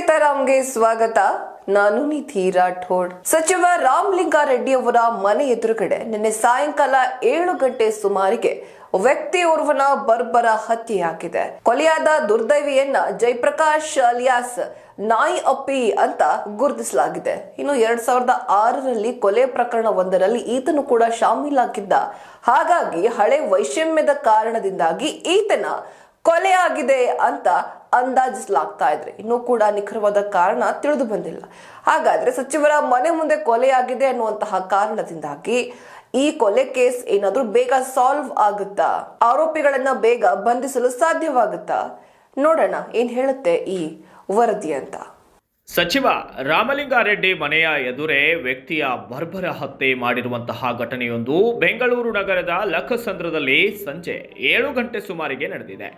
ಸೀತಾರಾಮ್ಗೆ ಸ್ವಾಗತ. ನಾನು ನಿಧಿ ರಾಠೋಡ್. ಸಚಿವ ರಾಮಲಿಂಗಾರೆಡ್ಡಿ ಅವರ ಮನೆ ಎದುರುಗಡೆ ನಿನ್ನೆ ಸಾಯಂಕಾಲ ಏಳು ಗಂಟೆ ಸುಮಾರಿಗೆ ವ್ಯಕ್ತಿಯೋರ್ವನ ಬರ್ಬರ ಹತ್ಯೆಯಾಗಿದೆ. ಕೊಲೆಯಾದ ದುರ್ದೈವಿಯನ್ನ ಜಯಪ್ರಕಾಶ್ ಅಲಿಯಾಸ್ ನಾಯಿ ಅಪ್ಪಿ ಅಂತ ಗುರುತಿಸಲಾಗಿದೆ. ಇನ್ನು ಎರಡ್ ಸಾವಿರದ ಆರರಲ್ಲಿ ಕೊಲೆ ಪ್ರಕರಣ ಒಂದರಲ್ಲಿ ಈತನು ಕೂಡ ಶಾಮೀಲಾಗಿದ್ದ. ಹಾಗಾಗಿ ಹಳೆ ವೈಷಮ್ಯದ ಕಾರಣದಿಂದಾಗಿ ಈತನ ಕೊಲೆ ಆಗಿದೆ ಅಂತ ಅಂದಾಜಿಸಲಾಗ್ತಾ ಇದ್ರೆ. ಇನ್ನೂ ಕೂಡ ನಿಖರವಾದ ಕಾರಣ ತಿಳಿದು ಬಂದಿಲ್ಲ. ಹಾಗಾದ್ರೆ ಸಚಿವರ ಮನೆ ಮುಂದೆ ಕೊಲೆಯಾಗಿದೆ ಅನ್ನುವಂತಹ ಕಾರಣದಿಂದಾಗಿ ಈ ಕೊಲೆ ಕೇಸ್ ಏನಾದ್ರೂ ಬೇಗ ಸಾಲ್ವ್ ಆಗುತ್ತಾ? ಆರೋಪಿಗಳನ್ನ ಬೇಗ ಬಂಧಿಸಲು ಸಾಧ್ಯವಾಗುತ್ತಾ? ನೋಡೋಣ, ಏನ್ ಹೇಳುತ್ತೆ ಈ ವರದಿ ಅಂತ. ಸಚಿವ ರಾಮಲಿಂಗಾರೆಡ್ಡಿ ಮನೆಯ ಎದುರೇ ವ್ಯಕ್ತಿಯ ಬರ್ಬರ ಹತ್ಯೆ ಮಾಡಿರುವಂತಹ ಘಟನೆಯೊಂದು ಬೆಂಗಳೂರು ನಗರದ ಲಖಸಂದ್ರದಲ್ಲಿ ಸಂಜೆ ಏಳು ಗಂಟೆ ಸುಮಾರಿಗೆ ನಡೆದಿದೆ.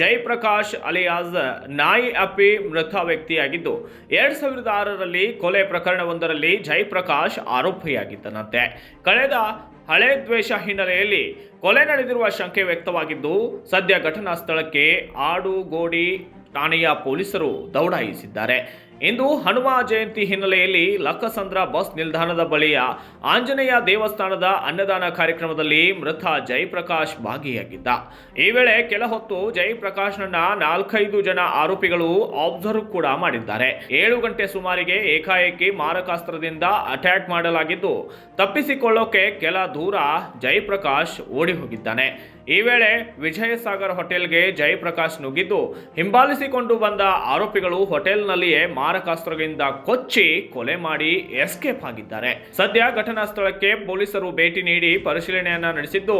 ಜಯಪ್ರಕಾಶ್ ಅಲಿಯಾಸ್ ನಾಯಿ ಅಪ್ಪಿ ಮೃತ ವ್ಯಕ್ತಿಯಾಗಿದ್ದು, ಎರಡ್ ಸಾವಿರದ ಆರರಲ್ಲಿ ಕೊಲೆ ಪ್ರಕರಣವೊಂದರಲ್ಲಿ ಜಯಪ್ರಕಾಶ್ ಆರೋಪಿಯಾಗಿದ್ದನಂತೆ. ಕಳೆದ ಹಳೆ ದ್ವೇಷ ಹಿನ್ನೆಲೆಯಲ್ಲಿ ಕೊಲೆ ನಡೆದಿರುವ ಶಂಕೆ ವ್ಯಕ್ತವಾಗಿದ್ದು, ಸದ್ಯ ಘಟನಾ ಸ್ಥಳಕ್ಕೆ ಆಡುಗೋಡಿ ಠಾಣೆಯ ಪೊಲೀಸರು ದೌಡಾಯಿಸಿದ್ದಾರೆ. ಇಂದು ಹನುಮ ಜಯಂತಿ ಹಿನ್ನೆಲೆಯಲ್ಲಿ ಲಕ್ಕಸಂದ್ರ ಬಸ್ ನಿಲ್ದಾಣದ ಬಳಿಯ ಆಂಜನೇಯ ದೇವಸ್ಥಾನದ ಅನ್ನದಾನ ಕಾರ್ಯಕ್ರಮದಲ್ಲಿ ಮೃತ ಜಯಪ್ರಕಾಶ್ ಭಾಗಿಯಾಗಿದ್ದ. ಈ ವೇಳೆ ಕೆಲ ಹೊತ್ತು ಜಯಪ್ರಕಾಶ್ನನ್ನ ನಾಲ್ಕೈದು ಜನ ಆರೋಪಿಗಳು ಆಬ್ಸರ್ವ್ ಕೂಡ ಮಾಡಿದ್ದಾರೆ. ಏಳು ಗಂಟೆ ಸುಮಾರಿಗೆ ಏಕಾಏಕಿ ಮಾರಕಾಸ್ತ್ರದಿಂದ ಅಟ್ಯಾಕ್ ಮಾಡಲಾಗಿದ್ದು, ತಪ್ಪಿಸಿಕೊಳ್ಳೋಕೆ ಕೆಲ ದೂರ ಜಯಪ್ರಕಾಶ್ ಓಡಿ ಹೋಗಿದ್ದಾನೆ ಈ ವೇಳೆ ವಿಜಯಸಾಗರ್ ಹೋಟೆಲ್ಗೆ ಜಯಪ್ರಕಾಶ್ ನುಗ್ಗಿದ್ದು, ಹಿಂಬಾಲಿಸಿಕೊಂಡು ಬಂದ ಆರೋಪಿಗಳು ಹೋಟೆಲ್ನಲ್ಲಿಯೇ ಮಾರಕಾಸ್ತ್ರಗಳಿಂದ ಕೊಚ್ಚಿ ಕೊಲೆ ಮಾಡಿ ಎಸ್ಕೇಪ್ ಆಗಿದ್ದಾರೆ. ಸದ್ಯ ಘಟನಾ ಸ್ಥಳಕ್ಕೆ ಪೊಲೀಸರು ಭೇಟಿ ನೀಡಿ ಪರಿಶೀಲನೆಯನ್ನ ನಡೆಸಿದ್ದು,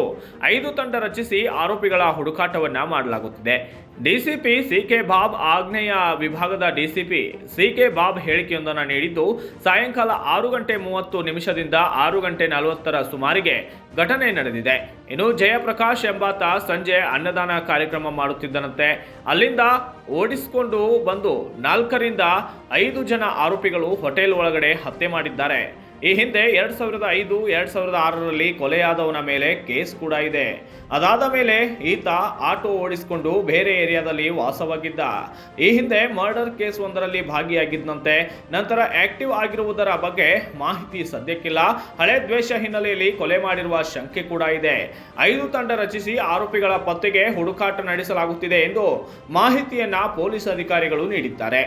ಐದು ತಂಡ ರಚಿಸಿ ಆರೋಪಿಗಳ ಹುಡುಕಾಟವನ್ನ ಮಾಡಲಾಗುತ್ತಿದೆ. ಡಿಸಿಪಿ ಸಿಕೆ ಬಾಬ್ ಆಗ್ನೇಯ ವಿಭಾಗದ ಡಿಸಿಪಿ ಸಿಕೆ ಬಾಬ್ ಹೇಳಿಕೆಯೊಂದನ್ನು ನೀಡಿದ್ದು, ಸಾಯಂಕಾಲ ಆರು ಗಂಟೆ ಮೂವತ್ತು ನಿಮಿಷದಿಂದ ಆರು ಗಂಟೆ ನಲವತ್ತರ ಸುಮಾರಿಗೆ ಘಟನೆ ನಡೆದಿದೆ. ಇನ್ನು ಜಯಪ್ರಕಾಶ್ ಎಂಬಾತ ಸಂಜೆ ಅನ್ನದಾನ ಕಾರ್ಯಕ್ರಮ ಮಾಡುತ್ತಿದ್ದನಂತೆ. ಅಲ್ಲಿಂದ ಓಡಿಸಿಕೊಂಡು ಬಂದು ನಾಲ್ಕರಿಂದ ಐದು ಜನ ಆರೋಪಿಗಳು ಹೋಟೆಲ್ ಒಳಗಡೆ ಹತ್ಯೆ ಮಾಡಿದ್ದಾರೆ. ಈ ಹಿಂದೆ ಎರಡು ಸಾವಿರದ ಐದು, ಎರಡು ಸಾವಿರದ ಆರರಲ್ಲಿ ಕೊಲೆಯಾದವನ ಮೇಲೆ ಕೇಸ್ ಕೂಡ ಇದೆ. ಅದಾದ ಮೇಲೆ ಈತ ಆಟೋ ಓಡಿಸಿಕೊಂಡು ಬೇರೆ ಏರಿಯಾದಲ್ಲಿ ವಾಸವಾಗಿದ್ದ. ಈ ಹಿಂದೆ ಮರ್ಡರ್ ಕೇಸ್ ಒಂದರಲ್ಲಿ ಭಾಗಿಯಾಗಿದ್ದಂತೆ ನಂತರ ಆಕ್ಟಿವ್ ಆಗಿರುವುದರ ಬಗ್ಗೆ ಮಾಹಿತಿ ಸದ್ಯಕ್ಕಿಲ್ಲ. ಹಳೆ ದ್ವೇಷ ಹಿನ್ನೆಲೆಯಲ್ಲಿ ಕೊಲೆ ಮಾಡಿರುವ ಶಂಕೆ ಕೂಡ ಇದೆ. ಐದು ತಂಡ ರಚಿಸಿ ಆರೋಪಿಗಳ ಪತ್ತೆಗೆ ಹುಡುಕಾಟ ನಡೆಸಲಾಗುತ್ತಿದೆ ಎಂದು ಮಾಹಿತಿಯನ್ನ ಪೊಲೀಸ್ ಅಧಿಕಾರಿಗಳು ನೀಡಿದ್ದಾರೆ.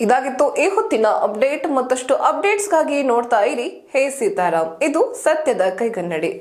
ಇದಾಗಿತ್ತು. ಈ ಹೊತ್ತಿನ ಅಪ್ಡೇಟ್ ಮತ್ತಷ್ಟು ಅಪ್ಡೇಟ್ಸ್ಗಾಗಿ ನೋಡ್ತಾ ಇರಿ. ಹೇ ಸೀತಾರಾಮ್ ಇದು ಸತ್ಯದ ಕೈಗನ್ನಡಿ.